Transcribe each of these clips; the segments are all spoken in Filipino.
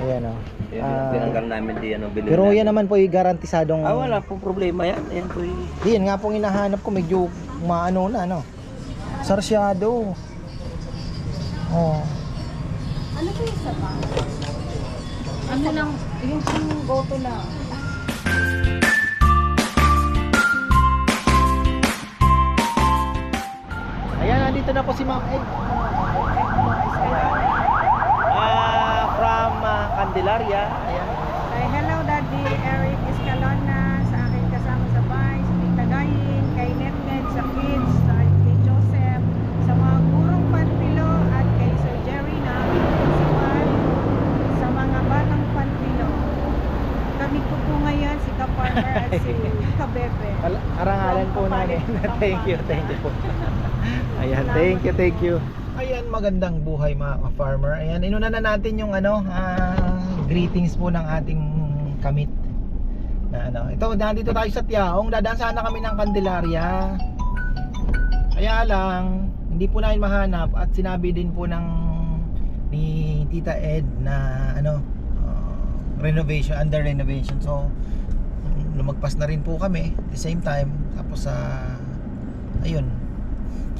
Ayan o. Yan, Ah, tinanggal namin di ano, bilhin pero yan naman po yung garantisadong... Ah, wala pong problema yan. Yan po yung... Di, yan nga pong hinahanap ko, medyo maano na, no? Sarsyado. Oh. Ano po yung isa pa? Ano lang, yung goto lang. Ayan, nandito na po si Ma'am Ed. Ah, from ah, Candelaria. Ayan. Ay, hello Daddy Eric Escalona, sa aking kasama sa bahay, sa Tita Gayin, kay Netnet, sa kids, sa kay Joseph, sa mga gurong panpilo at kay Sir Jerry na principal, sa mga batang panpilo. Kami ko po ngayon, si Kaparmer at si Kabebe. Al- Arangalan po namin. thank you, thank you po. Ayan, thank you, thank you. Ayan, magandang buhay mga ka-farmer. Ayan, inuna na natin yung ano, ah, greetings po ng ating kamit. Na ano, ito, nandito tayo sa Tiaong. Dadaan sana kami ng Candelaria. Kaya lang, hindi po namin mahanap at sinabi din po ng ni Tita Ed na ano, ah, renovation, under renovation. So, lumagpas na rin po kami at the same time tapos sa ayun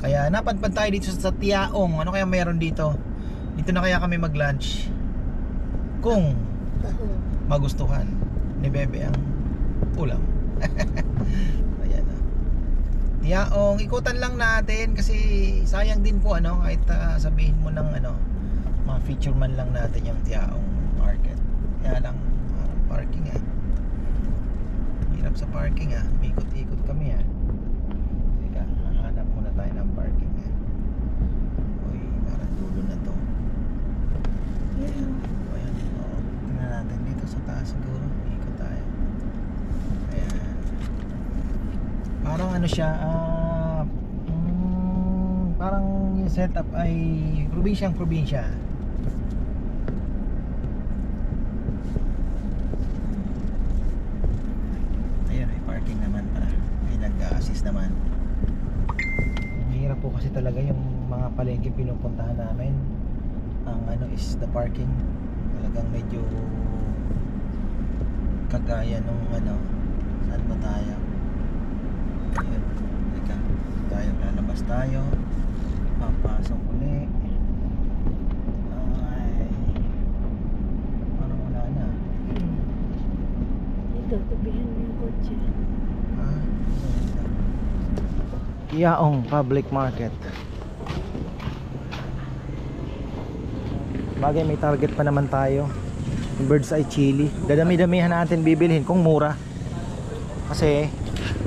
kaya napadpad tayo dito sa Tiaong ano kaya meron dito dito na kaya kami mag lunch kung magustuhan ni Bebe ang ulam ayan na Tiaong ikutan lang natin kasi sayang din po ano kahit ah, sabihin mo ng ano mga feature man lang natin yung Tiaong market kaya lang parang parking eh Hirap sa parking ah. Umikot-ikot kami ah. Teka, hahanap muna tayo ng parking ah. Uy, parang dulo na to. Ayan. O, Ayan. Oo. Tingnan natin dito sa taas siguro. Ikot tayo. Ayan. Parang ano siya, ah, mm, parang yung setup ay probinsyang probinsya. May parking naman pala. May nag-assist naman. Mahirap po kasi talaga yung mga palengke pinupuntahan namin. Ang ano is the parking. Talagang medyo kagaya nung ano. Saan ba tayo? Ayun. Teka. Tayo, lalabas tayo. Papasok uli. Ay. Parang wala na. Dito, tubihan mo yung kotse. Ah, Yaong Public Market. Bagay may target pa naman tayo. Bird's eye chili. Dadami-damihan natin bibilhin kung mura. Kasi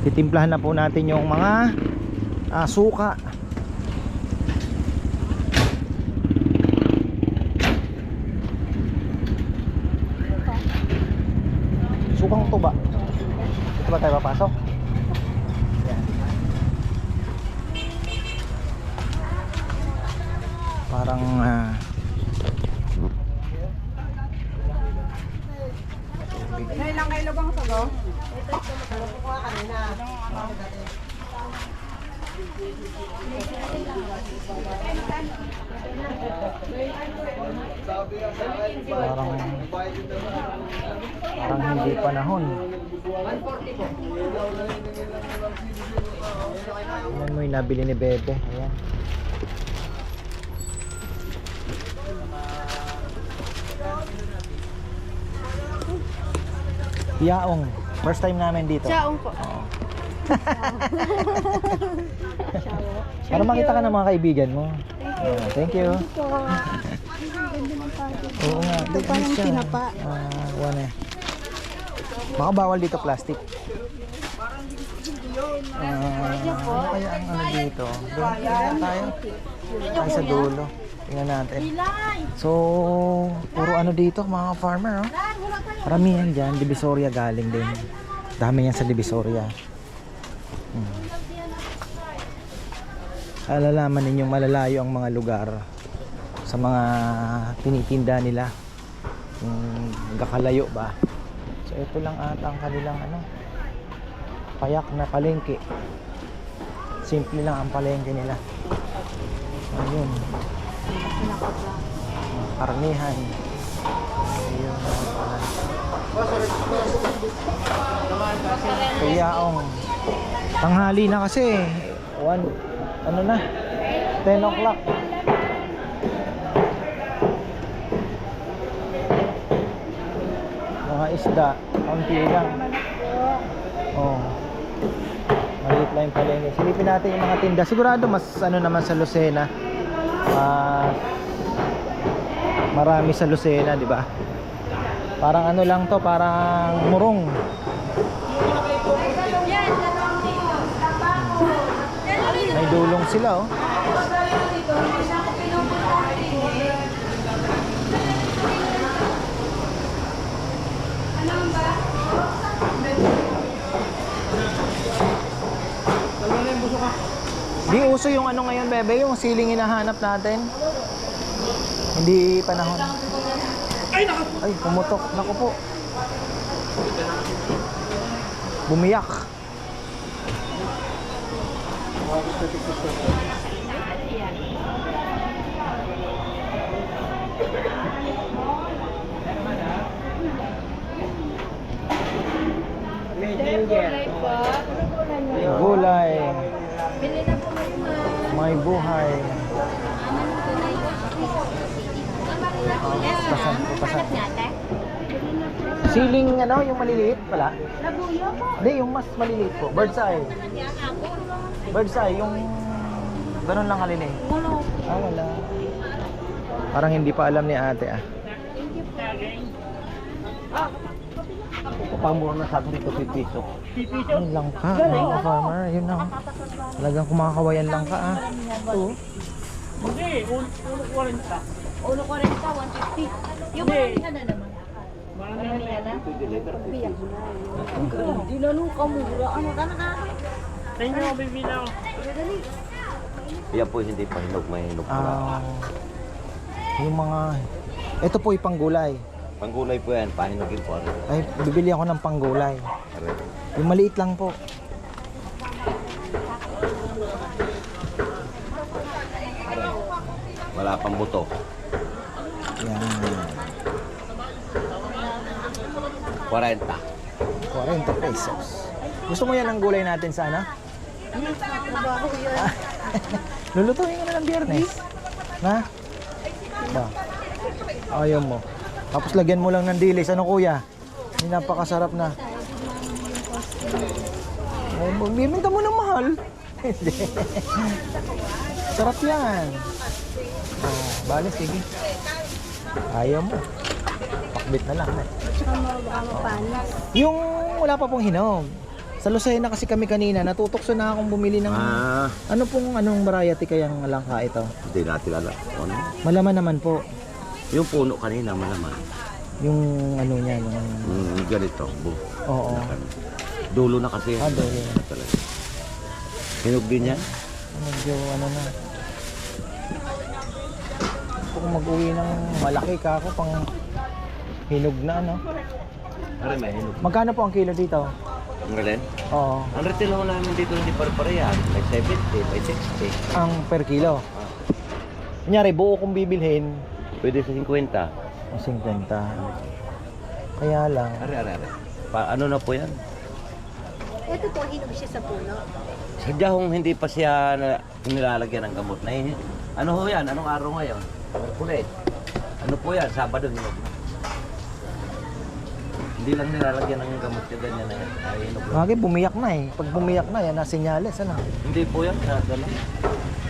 titimplahan na po natin yung mga ah, suka. Sukang tuba. Dito ba tayo papasok? Parang ah, kilo bang sago? parang parang hindi panahon. Yan mo yung nabili ni Bebe. Ayan. Yaong. First time namin dito. Chaong po. Para makita ka ng mga kaibigan mo. Ah, thank you. Oo nga. Ito parang siya. tinapa. Ah, one eh. Baka bawal dito plastic. Ah, ano kaya ang ano dito? Doon tayo. Tayo sa dulo. Tingnan natin. So, puro ano dito mga farmer oh. Paramihan dyan, Divisoria galing din. Dami yan sa Divisoria. Hmm. Alalaman ninyong malalayo ang mga lugar sa mga tinitinda nila. Yung kakalayo ba. So ito lang ata ang kanilang ano payak na palengke. Simple lang ang palengke nila. Ayun. Karnihan. Ayun. Kuyaong. Tanghali na kasi. One, ano na? 10 o'clock. Mga isda. Kaunti lang. Oh. Maliit lang yung palengke. Silipin natin yung mga tinda. Sigurado mas ano naman sa Lucena. Mas marami sa Lucena, di ba? Parang ano lang to, parang murong. May dulong sila oh. Di uso yung ano ngayon, bebe, yung siling hinahanap natin. Hindi panahon. Ay, naku! Ay, pumutok. Naku po. Bumiyak. Gulay. May buhay. Pasan, pasan. Siling ano, yung maliliit pala? Hindi, yung mas maliliit po. Bird's eye. Bird's eye, yung ganun lang kalili. Ah, wala. Parang hindi pa alam ni ate ah. Pamura na sa akin dito, pipiso. Ayun lang ka, mga farmer. Yun lang. Talagang kumakawayan lang ka ah. Oo. Ulo ko rin ka, 150. Yung maramihan na naman. Maramihan na? Biyak mo na. Hindi na nung kamura. Ano ka na ka? Yan po hindi pa hinog, may hinog pa. Ah, yung mga... Ito po yung panggulay. Panggulay po yan, pahinugin po. Ay, bibili ako ng panggulay. Yung maliit lang po. Wala pang buto. Yan. 40. 40 pesos. Gusto mo yan ang gulay natin sana? Trabaho yun. Lulutuin ka na ng biyernes. Na? Ba? Ayaw mo. Tapos lagyan mo lang ng dilis. Ano kuya? Hindi napakasarap na. Ay, Bibinta mo ng mahal. Hindi. Sarap yan. Oh, bale, sige. Ayaw mo. Pakbit na lang. eh. Yung wala pa pong hinog. Sa Lucena kasi kami kanina, natutokso na akong bumili ng... Ah, Ano pong anong variety kayang langka ito? hindi natin alam. Ano? Malaman naman po Yung puno kanina, malaman. yung ano niya, yung... Mm, ganito. Bu. Oo. Dulo na kasi. Ah, dulo. Talaga. Hinog din yan? Medyo ano na. Kung mag-uwi ng malaki ka ako pang hinog na ano. Pare, may hinog. Magkano po ang kilo dito? Ang galing. Oo. Ang retail ho namin dito hindi pare-pare yan. May 70, may 60. Ang per kilo. Ah, Kunyari, buo kong bibilhin, pwede sa 50. o 50. Kaya lang. Are, are, are. Pa, ano na po yan? Ito po, hinog siya sa puno. Sadyahong hindi pa siya na, nilalagyan ng gamot. Na, ano ho yan? Anong araw ngayon? Merkulis. Ano po yan? Sabado hinog na. Hindi lang nilalagyan ng gamot yung ganyan na yan. Ay, hinog lang. Bagay, bumiyak na eh. Pag bumiyak na, yan na senyales, ano? Hindi po yan. Nadala.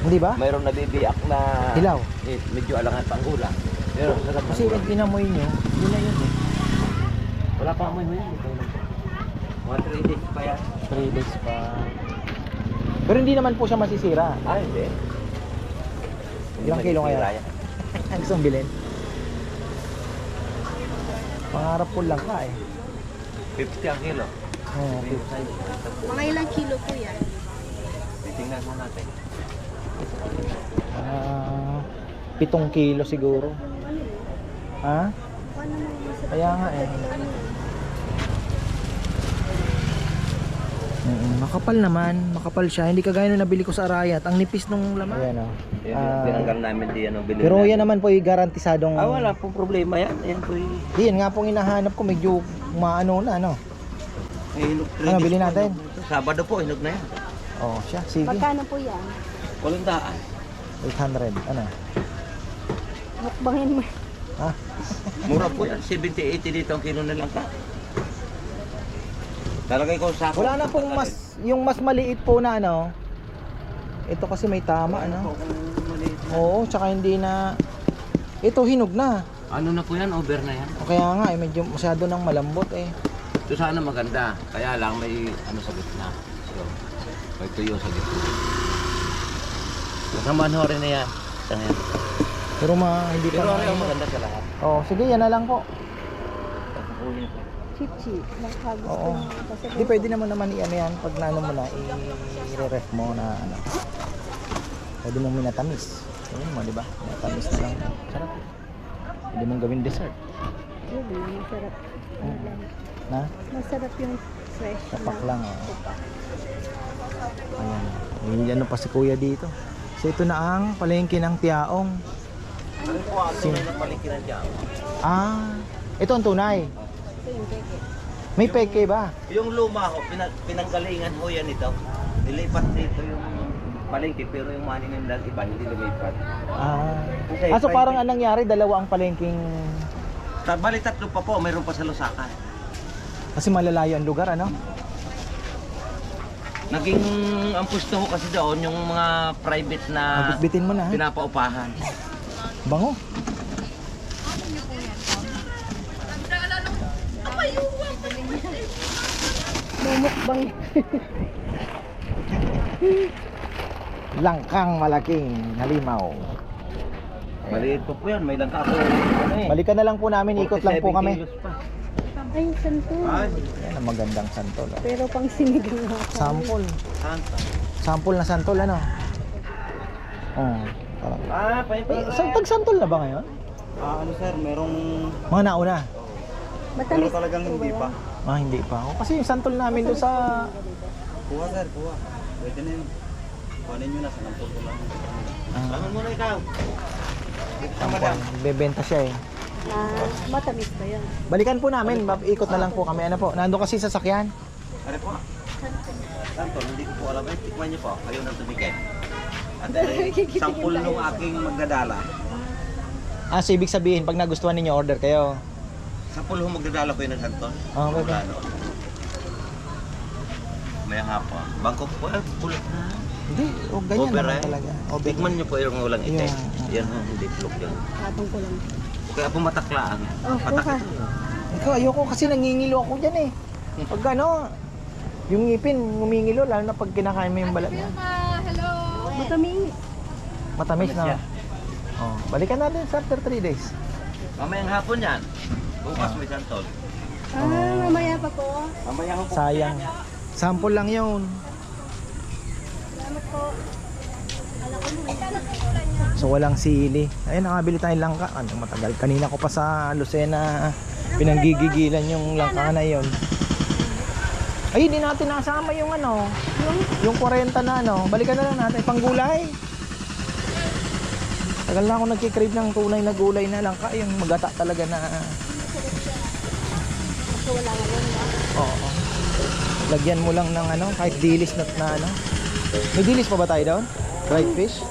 Hindi ba? Mayroong nabibiyak na Hilaw. eh, medyo alangan pang gula. Pero ng Kasi pag inamoy nyo, yun na yun eh. Wala pa amoy mo yan. Mga 3 days pa yan. 3 days pa. Pero hindi naman po siya masisira. Ah, hindi. Ilang kilo kaya? Gusto mong bilhin? Pangarap ko lang ka eh. 50 ang kilo. Oo, Mga ilang kilo po yan? Titingnan mo natin. Ah, pitong kilo siguro. Ha? Ano mo yung Kaya nga eh. Makapal naman, makapal siya. Hindi kagaya nung nabili ko sa Arayat. Ang nipis nung laman. Ayan oh. Yan, Ah, tinanggal namin di ano bilhin pero yan naman po yung garantisadong... Ah, wala pong problema yan. Yan po yung... Yan nga pong hinahanap ko, medyo maano na, ano. May hinog Ano, bilhin natin? Sabado po, hinog na yan. Oh, siya. Sige. Magkano po yan? Walang daan. 800. Ano? Mukbangin mo. Ha? Mura po yan. 70-80 dito ang kilo na lang ka. Talagay ko sa Wala na pong mas, yung mas maliit po na ano. Ito kasi may tama, ano? Oo, tsaka hindi na, ito hinog na. Ano na po yan? Over na yan. O kaya nga, eh, medyo masyado nang malambot eh. Ito sana maganda. Kaya lang may ano sa gitna. So, may tuyo sa gitna. Kasamaan ho rin na yan. Sa ngayon. Pero ma, hindi pa Pero ano na- yung maganda sa lahat. Oh, sige, yan na lang po. Chichi. Nakagusto Oo. mo. Kasi Hindi pwede naman naman i-ano yan pag naano mo na i-ref mo na ano. Pwede mong minatamis. Ayun mo, di ba? Minatamis na lang. Sarap. Pwede mong gawin dessert. Pwede, masarap. Mm. Na? Masarap yung fresh Tapak na lang, oh. tupak. Ayan. May ano pa si kuya dito. So ito na ang palengke ng Tiaong. Ano po ang tunay na palikiran dyan? Ah, ito ang tunay. Ito yung keke. May peke ba? Yung luma ho, pinag pinanggalingan ho yan ito. Nilipat dito yung palengke pero yung money ng dal iba hindi lumipat. Ah. Okay, ah, so parang anong nangyari, dalawa ang palengking Bali tatlo pa po, mayroon pa sa Lusaka. kasi malalayo ang lugar, ano? Naging ang pusto ho kasi doon yung mga private na Mabitbitin mo na, ha? pinapaupahan. Bango. Mumukbang. Langkang malaking halimaw. Maliit po po yan, may langka ako. Ano eh, Balikan na lang po namin, ikot lang po 47 kami. kilos pa. Ay, santo. Ay, Yan ang magandang santol. Oh. Pero pang sinigang na ako. Sample. santa. Sample na santol, ano? Oh, parang. Ah, pa Eh, sa tag santol na ba ngayon? Ah, ano sir, merong Mga nauna. Matamis pero talagang po hindi pa. Ah, hindi pa. Oh, kasi yung santol namin doon sa Kuha sir, kuha. Pwede na yun. Kuhanin nyo na, sanampol ko lang. ah, Ano muna ikaw? sample. Bebenta siya eh. Ah, matamis ba yan? Balikan po namin, ikot na lang po kami. Ano po? Nando kasi sa sakyan. Ano po? Santo, hindi ko po alam. Eh, tikman niyo po. Kayo nang tumigay. At eh, sampul nung aking magdadala. Ah, so ibig sabihin, pag nagustuhan ninyo, order kayo. Sampul ho magdadala ko yun ng Santo. Ah, okay. Wala doon. May hapon. Bangkok po, eh, pulot na. Hindi, o ganyan Over, naman eh. talaga. Over. Tikman niyo po yung ulang itim. Yeah. Yan ho, hindi pulok yan. Katong ko lang. Kaya po mataklaan. Oh, Patak. Ikaw, ayoko kasi nangingilo ako dyan eh. Pag ano, yung ngipin, ngumingilo, lalo na pag kinakain mo yung balat niya. Matamis. Matamis Matamis na. Oh, balikan natin sa after 3 days. Mamayang hapon yan. Bukas may santol. Ah, mamaya pa po. Mamaya ho po. Sayang. Sample lang yun. Salamat po. So walang sili. Ayun, nakabili tayong langka. Ano, matagal. Kanina ko pa sa Lucena pinanggigigilan yung langka na yon. Ay, hindi natin nasama yung ano, yung 40 na ano. Balikan na lang natin, panggulay. Tagal na ako nagkikrave ng tunay na gulay na langka. Yung magata talaga na, Wala ngayon. oo. Lagyan mo lang ng ano, kahit dilis na, na ano. May dilis pa ba tayo doon? Dried fish?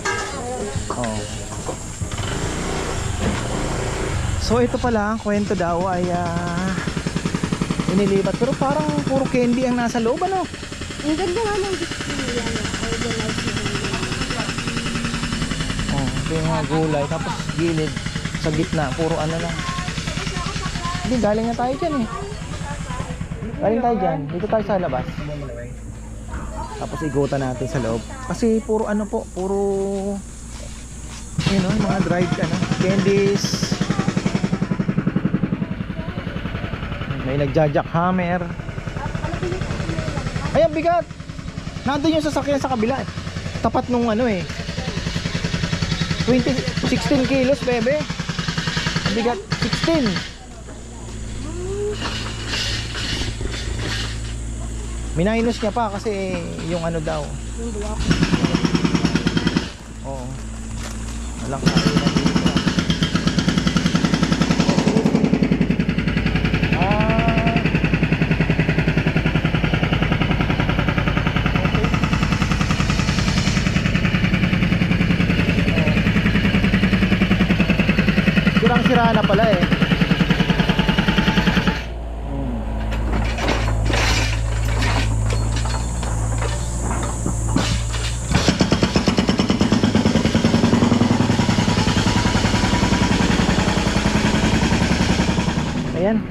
Oo. So ito pala, ang kwento daw ay ah, inilipat. Pero parang puro candy ang nasa loob ano? Ang ganda nga ng. Organized na Oh, ito yung mga gulay. Tapos gilid sa gitna, puro ano lang. Hindi, galing na tayo dyan eh. Galing tayo dyan. Dito tayo sa labas. Tapos igutan natin sa loob. Kasi puro ano po, puro yun know, mga dried ano, candies. May nagja-jackhammer. Ay, ang bigat! Nandun yung sasakyan sa kabila eh. Tapat nung ano eh. 20, 16 kilos, bebe. Bigat, 16. Minayos niya pa kasi yung ano daw. Yung block. Oo. Walang kainan ah. dito. sirang-sira na pala eh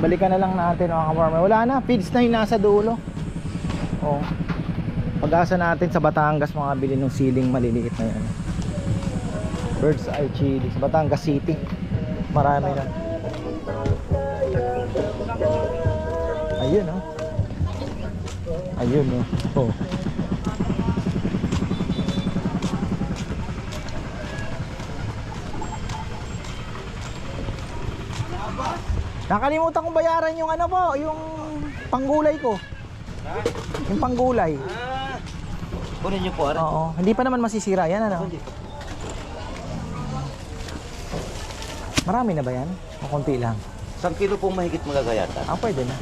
balikan na lang natin mga kamarmer. Wala na, feeds na yung nasa dulo. Oh. Pag-asa natin sa Batangas makabili ng siling maliliit na yan. Bird's eye chili sa Batangas City. Marami na. Ayun oh. Ayun oh. oh. Nakalimutan kong bayaran yung ano po, yung panggulay ko. Yung panggulay. Ah, kunin niyo po, aray. Oo, hindi pa naman masisira yan ano. Marami na ba yan? O konti lang? Isang kilo pong mahigit magagayatan. Ah, pwede na.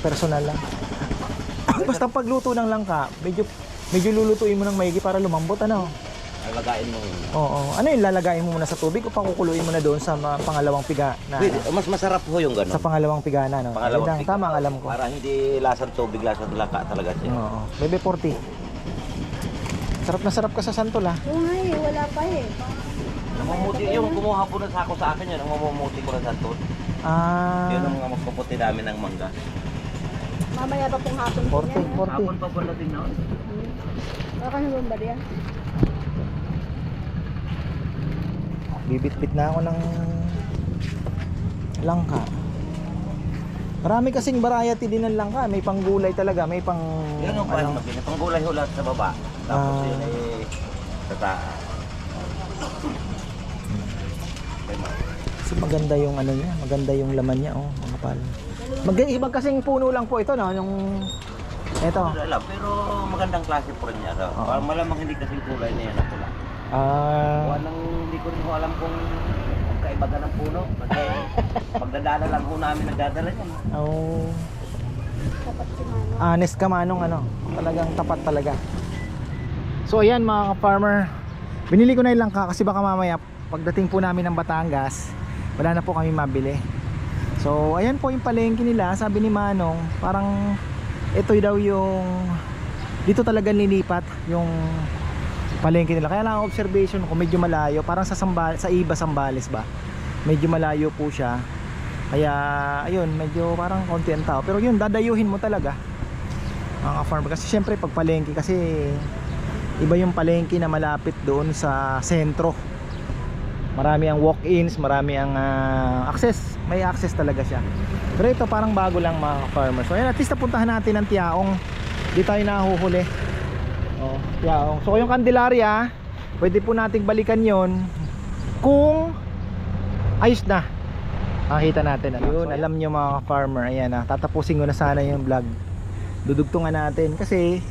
Personal lang. Basta pagluto ng langka, medyo medyo lulutuin mo ng maigi para lumambot ano. Lagain mo. Oo. Ano yung lalagayin mo muna sa tubig o pakukuluin mo na doon sa ma- pangalawang piga na Pwede, mas masarap po yung gano'n. sa pangalawang piga na no. Pangalawang Ayun lang, piga. tama ang alam ko. Para hindi lasang tubig, lasang laka talaga siya. Oo. Bebe 40. Sarap na sarap ka sa santol ah. Oo nga eh, wala pa eh. Namumuti, yung kumuha po ng sako sa akin yun, ang mamumuti ko ng santot. Ah. Yun ang mga magpuputi namin ng mangga. Mamaya pa pong hapon po 40, yan. ah. 40. Hapon pa po natin na. Baka naman ba yan? Bibit-bit na ako ng langka. Marami kasing variety din ng langka. May panggulay talaga, may pang Yun ang ano. Panggulay hulat sa baba. Tapos Ah. yun ay sa taas. Kasi maganda yung ano niya, maganda yung laman niya oh, mga pal. Mag-ibang kasing puno lang po ito no, yung ito. Wala pero magandang klase po rin niya. Oo. Parang malamang hindi kasing kulay na yan. Ah, Kuha ng, hindi ko rin ho alam kung ang kaibaga ng puno. Kasi pagdadala lang ho namin nagdadala yan. oh, Dapat si Mano. honest ka manong ano, talagang tapat talaga. So ayan mga ka-farmer, binili ko na yung langka kasi baka mamaya pagdating po namin ng Batangas, wala na po kami mabili. So ayan po yung palengke nila, sabi ni Manong, parang ito daw yung dito talaga nilipat yung palengke nila. Kaya lang ang observation ko medyo malayo, parang sa Samba, sa Iba Sambales ba. Medyo malayo po siya. Kaya ayun, medyo parang konti ang tao. Pero yun, dadayuhin mo talaga. Mga farmer kasi syempre pag palengke kasi iba yung palengke na malapit doon sa sentro. Marami ang walk-ins, marami ang ah, access. May access talaga siya. Pero ito parang bago lang mga farmer. So ayun, at least napuntahan natin ang Tiaong. Di tayo nahuhuli. Oh, Tiaong. So yung Candelaria, pwede po nating balikan yon kung ayos na. Makita natin. Ano. Yun, alam nyo mga farmer. Ayan ah, tatapusin ko na sana yung vlog. Dudugtungan natin kasi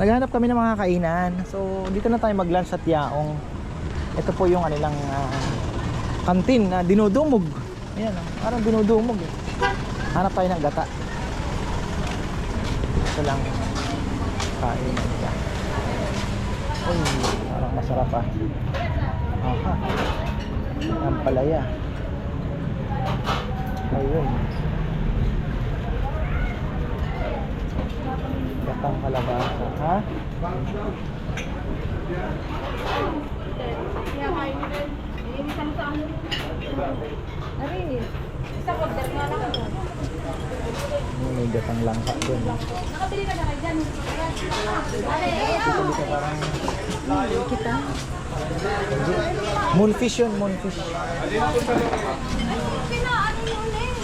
naghanap kami ng mga kainan. So dito na tayo mag-lunch sa Tiaong. Ito po yung kanilang ah, kantin na dinudumog. Ayan, ah, parang dinudumog eh. Hanap tayo ng gata. Ito lang. Kain siya. Uy, parang masarap ah. Aha. Ang palaya. Ayun. Gatang kalabasa. Ha? Ari, Ano, May gatang langka dun. Nakabili ka na kayo dyan. Dito parang kita. moonfish yun, moonfish. Pinaano mo ulit.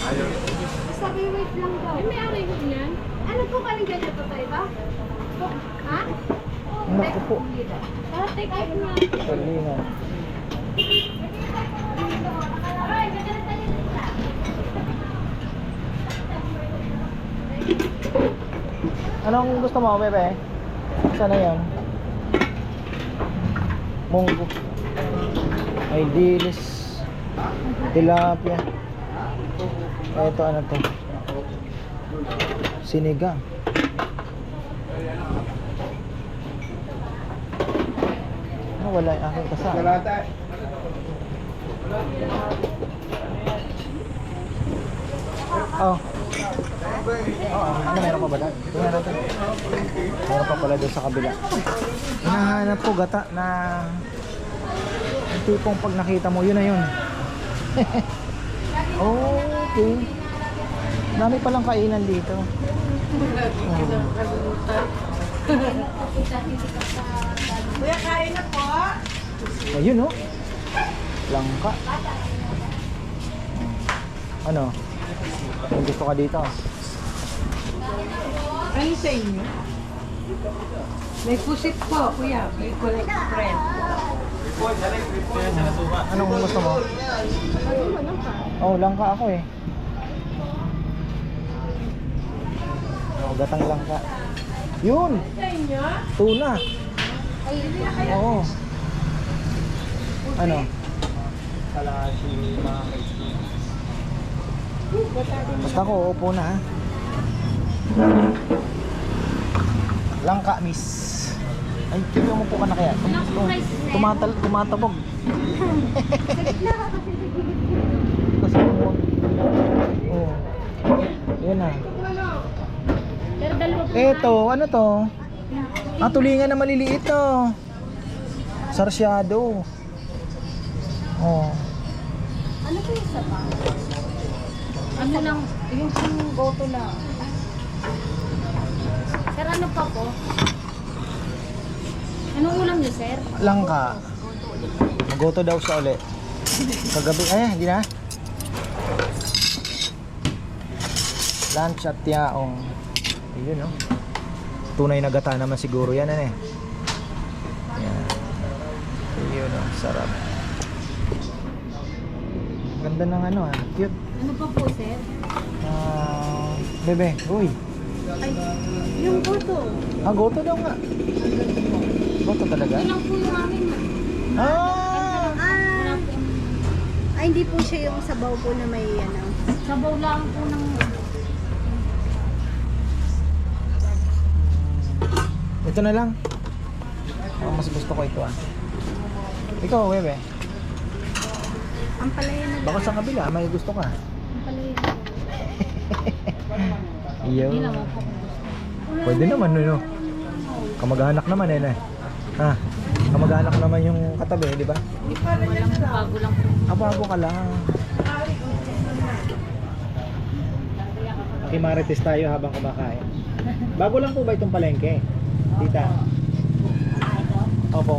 Sabi, wait lang daw. May ari ko niyan. Ano po kaming ganyan pa tayo ba? Ha? Naku po. Para take out na. Kalingan. Anong gusto mo, bebe? Saan na yan? Munggo. May dilis. Tilapia. Ito ano to? Sinigang. Ano wala yung aking kasama? Oh. Ano meron pa ba doon? Tingnan natin. Meron pa pala doon sa kabila. Hinahanap ko gata na yung tipong pag nakita mo, yun na yun. okay. Dami palang kainan dito. Kuya, kain na po. Ayun oh. Langka. Ano? Kung gusto ka dito. Ano sa inyo? May pusit po, kuya. May collect friend. Anong gusto mo? Oh, langka ako eh. Oh, gatang langka. Yun! Tuna. Oo. Ano? Kalashi, mga Basta ko, upo na ha. Langka, miss. Ay, kaya mo po ka na kaya. Tum tum tumatal tumatabog. Kasi mo. Oh. Yan na. Eto, ano to? Ah, tulingan na maliliit to. Sarsyado. Oh. Ano po yung sapa? Ano lang, yung goto lang. Sir, ano pa po? Anong ulam niyo, sir? Langka. Magoto daw siya uli. Kagabi, ay, hindi na. Lunch at yaong. Ayun, no? Tunay na gata naman siguro yan, ano eh. Yan. Ayun, no? Sarap. Ganda ng ano, ah. Cute. Ano pa po, sir? Ah, bebe, uy. Yung goto. Ah, goto daw nga. Goto talaga? Yun lang po yung amin. Ah! Po. Ay, hindi po siya yung sabaw po na may ano. Sabaw lang po ng... Ito na lang. Oh, mas gusto ko ito ah. Ikaw, Bebe. Ang palaya na Baka sa kabila, may gusto ka. Ang palay. Iyo. Pwede naman, no? Kamag-anak naman eh, na. Ha? Kamag-anak naman yung katabi, di ba? Walang bago lang. Ah, bago ka lang. Kimarites tayo habang kumakain. Bago lang po ba itong palengke? Tita? Opo.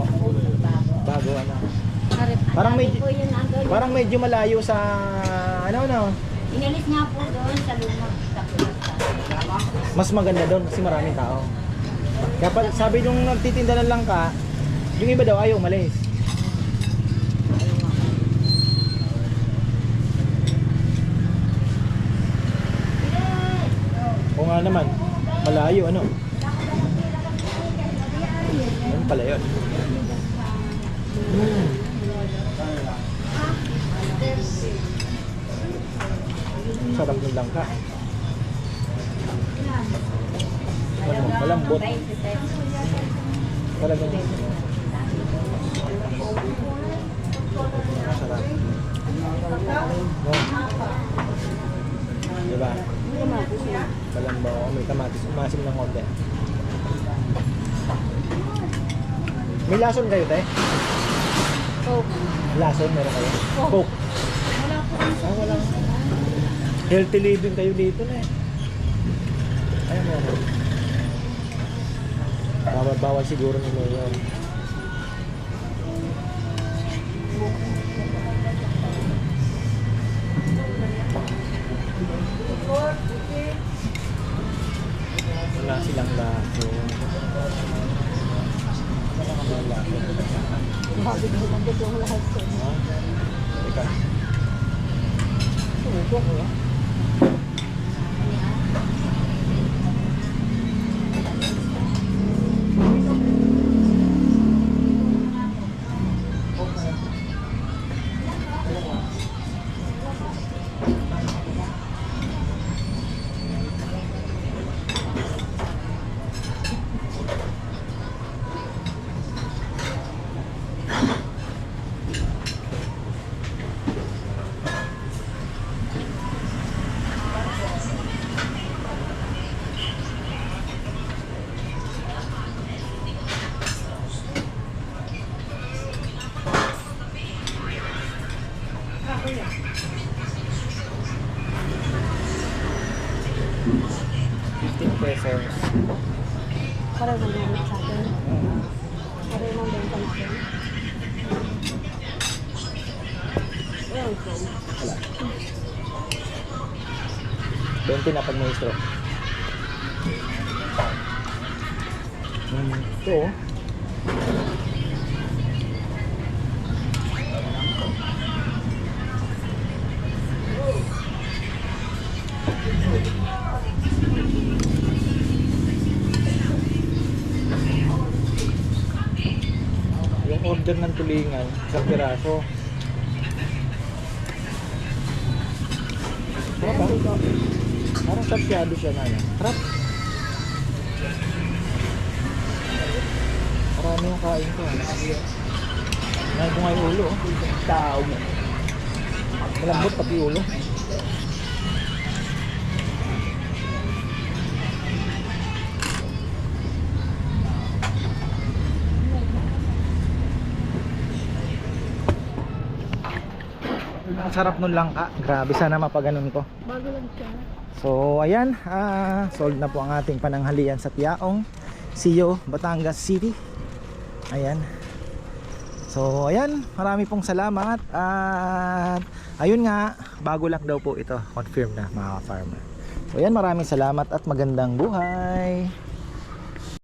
Bago ano. Parang medyo, doon. parang medyo malayo sa ano no. Inalis nga po doon sa lumang tapulan. Mas maganda doon kasi maraming tao. Kaya sabi nung nagtitinda ng langka, yung iba daw ayaw umalis. O nga naman, malayo ano. Ano pala yun? Hmm. Sarap ng langka. Ano, malambot. Talagang sarap. No? Diba? Malambaw, may kamatis, umasim ng konti. May lason kayo, te? Coke. Lason meron kayo? Coke. Coke. Wala po Ah, wala. Healthy living kayo dito na eh. Ay, meron. Bawal, siguro ni Mayor. Wala silang laso. Wala laso. Ha? Teka. Suko ko 15 pesos. Para ba naman sa atin? Para yung benta natin? Ayan, from. Na pag may istro. Hmm. Oh. Tulingan, isang piraso. Sarap ah. Parang sasyado siya na ano. Sarap. Marami yung kain ko. Nga yung ulo. oh. Tao. Malambot pati ulo. Sarap nun lang ka. Grabe sana mapaganon ko. Bago lang siya. So ayan, ah, sold na po ang ating pananghalian sa Tiaong, Siyo, Batangas City. Ayan. So ayan, marami pong salamat at ayun nga, bago lang daw po ito, confirm na mga farmer. So ayan, maraming salamat at magandang buhay.